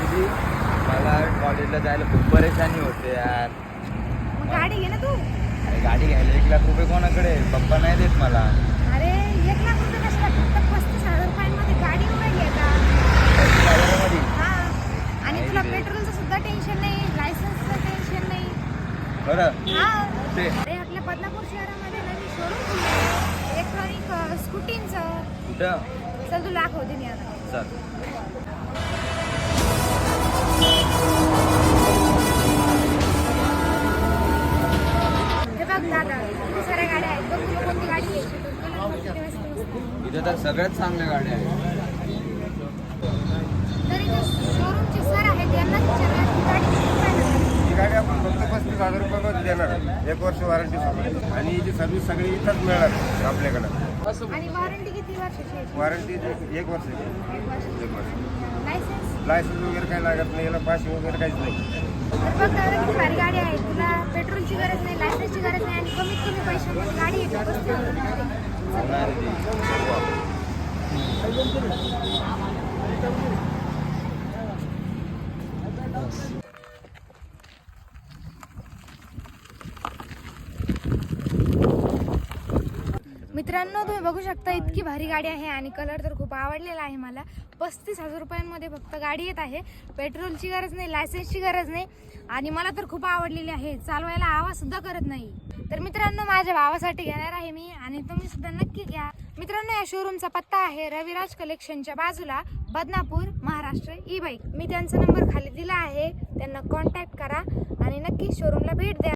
दिली. मला कॉलेजला जायला खूप परेशानी होते यार. गाडी घे ना तू. अरे गाडी घ्यायला एक लाख रुपये कोणाकडे? पप्पा नाही देत मला. अरे एक लाख रुपये कशाला? फक्त पस्तीस हजार रुपयांमध्ये गाडी उभा. हा. आणि तुला. पेट्रोलचं सुद्धा टेन्शन नाही लायसन्सचं टेन्शन नाही. बरं. हा. ते अरे आपल्या शहरामध्ये नवीन शोरूम खुलले इलेक्ट्रॉनिक स्कूटींचं कुठं? चल तू दाखवते मी आता. चल. इथं तर सगळ्यात चांगल्या गाड्या आहेत? ही गाडी आपण फक्त पस्तीस हजार रुपयामध्ये देणार एक वर्ष वॉरंटी सोबत. आणि हिची सर्व्हिस सगळी इथंच मिळणार आपल्याकडं. आणि वॉरंटी किती वर्षाची आहे? वॉरंटी एक वर्ष. एक वर्षाची एक वर्ष. लायसन्स लायसन्स वगैरे काही लागत नाही याला पासिंग वगैरे काहीच नाही. तर बघ दादा किती भारी गाडी आहे. तुला पेट्रोलची गरज नाही लायसन्सची गरज नाही आणि कमीत कमी पैशामध्ये गाडी येते. पस्तीस हजारामध्ये. मित्रांनो तुम्ही बघू शकता इतकी भारी गाडी आहे आणि कलर तर खूप आवडलेला आहे मला. पस्तीस हजार रुपयांमध्ये फक्त गाडी येत आहे. पेट्रोलची गरज नाही लायसन्सची गरज नाही आणि मला तर खूप आवडलेली आहे. चालवायला आवाज सुद्धा करत नाही. तर मित्रांनो माझ्या भावासाठी घेणार आहे मी आणि तुम्ही सुद्धा नक्की घ्या. मित्रांनो या शोरूमचा पत्ता आहे रविराज कलेक्शनच्या बाजूला बदनापूर महाराष्ट्र ई बाईक मी त्यांचा नंबर खाली दिला आहे त्यांना कॉन्टॅक्ट करा आणि नक्की शोरूमला भेट द्या.